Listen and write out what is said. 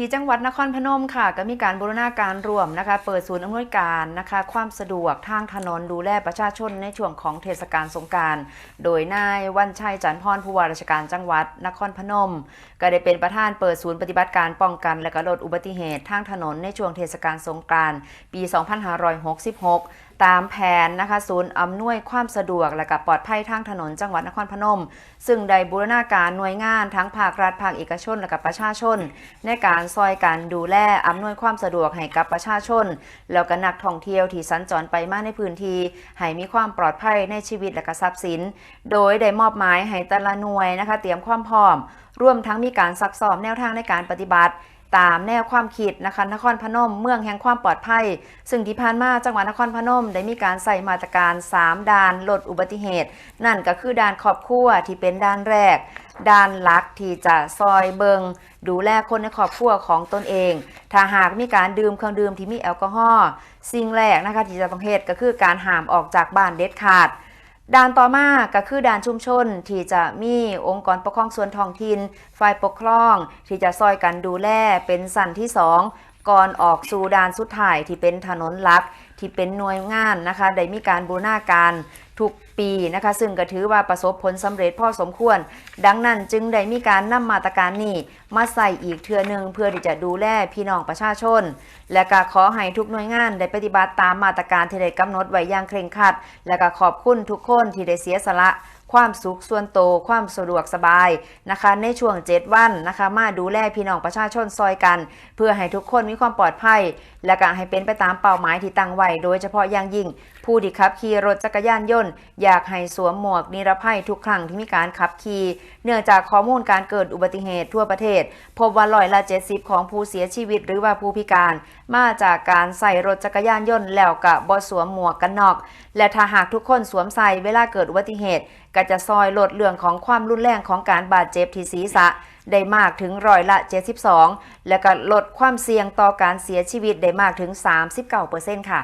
ที่จังหวัดนครพนมค่ะ ก็มีการบูรณาการร่วมนะคะ เปิดศูนย์อำนวยการนะคะ ความสะดวกทางถนนดูแลประชาชนในช่วงของเทศกาลสงกราร โดยนายวันชัยจันพรผู้ว่าราชการจังหวัดนครพนม ก็ได้เป็นประธานเปิดศูนย์ปฏิบัติการป้องกันและก็ลดอุบัติเหตุทางถนนในช่วงเทศกาลสงกรานต์ปี 2566 ตามแผนนะคะศูนย์อำนวยความสะดวกและก็ปลอดภัยทางถนนจังหวัดนครพนม ซึ่งได้บูรณาการหน่วยงานทั้งภาครัฐภาคเอกชนและกับประชาชน ในการซอยการดูแลอำนวยความสะดวกให้กับประชาชน แล้วก็นักท่องเที่ยวที่สัญจรไปมาในพื้นที่ให้มีความปลอดภัยในชีวิตและก็ทรัพย์สิน โดยได้มอบหมายให้แต่ละหน่วยนะคะ เตรียมความพร้อม ร่วมทั้งมีการซักซ้อมแนวทางในการปฏิบัติ ตามแนวความคิดนะคะนครพนมเมืองแห่งความปลอดภัย ซึ่งที่ผ่านมาจังหวัดนครพนม ได้มีการใส่มาตรการ 3 ด่านลดอุบัติเหตุ นั่นก็คือด่านครอบครัวที่เป็นด่านแรกด้านหลักที่จะซอยเบิง ดูแลคนในครอบครัวของตนเอง ถ้าหากมีการดื่มเครื่องดื่มที่มีแอลกอฮอล์สิ่งแรกนะคะที่จะต้องเหตุก็คือการห้ามออกจากบ้านเด็ดขาด ด่านต่อมาก็คือด่านชุมชนที่จะมีองค์กรปกครองส่วนท้องถิ่นฝ่ายปกครอง ที่จะซอยกันดูแลเป็นสันที่สอง ก่อนออกสู่ด่านสุดท้ายที่เป็นถนนหลักที่เป็นหน่วยงานนะคะได้มีการบูรณาการทุกปีนะคะซึ่งก็ถือว่าประสบผลสำเร็จพอสมควร ดังนั้นจึงได้มีการนำมาตรการนี้มาใส่อีกเทือหนึ่งเพื่อที่จะดูแลพี่น้องประชาชน และก็ขอให้ทุกหน่วยงานได้ปฏิบัติตามมาตรการที่ได้กำหนดไว้อย่างเคร่งครัด และก็ขอบคุณทุกคนที่ได้เสียสละ ความสุขส่วนโต ความสะดวกสบายนะคะ ในช่วง 7 วันนะคะ มาดูแลพี่น้องประชาชนซอยกัน เพื่อให้ทุกคนมีความปลอดภัย และก็ให้เป็นไปตามเป้าหมายที่ตั้งไว้โดยเฉพาะอย่างยิ่ง ผู้ที่ขับขี่รถจักรยานยนต์ อยากให้สวมหมวกนิรภัยทุกครั้งที่มีการขับขี่เนื่องจากข้อมูลการเกิดอุบัติเหตุทั่วประเทศ พบว่าร้อยละ 70 ของผู้เสียชีวิตหรือว่าผู้พิการ มาจากการใส่รถจักรยานยนต์แล้วกับบ่สวมหมวกกันน็อก และถ้าหากทุกคนสวมใส่เวลาเกิดอุบัติเหตุก็จะซอยลดเรื่องของความรุนแรงของการบาดเจ็บที่ศีรษะได้มากถึงร้อยละ 72 และก็ลดความเสี่ยงต่อการเสียชีวิตได้มากถึง 39%ค่ะ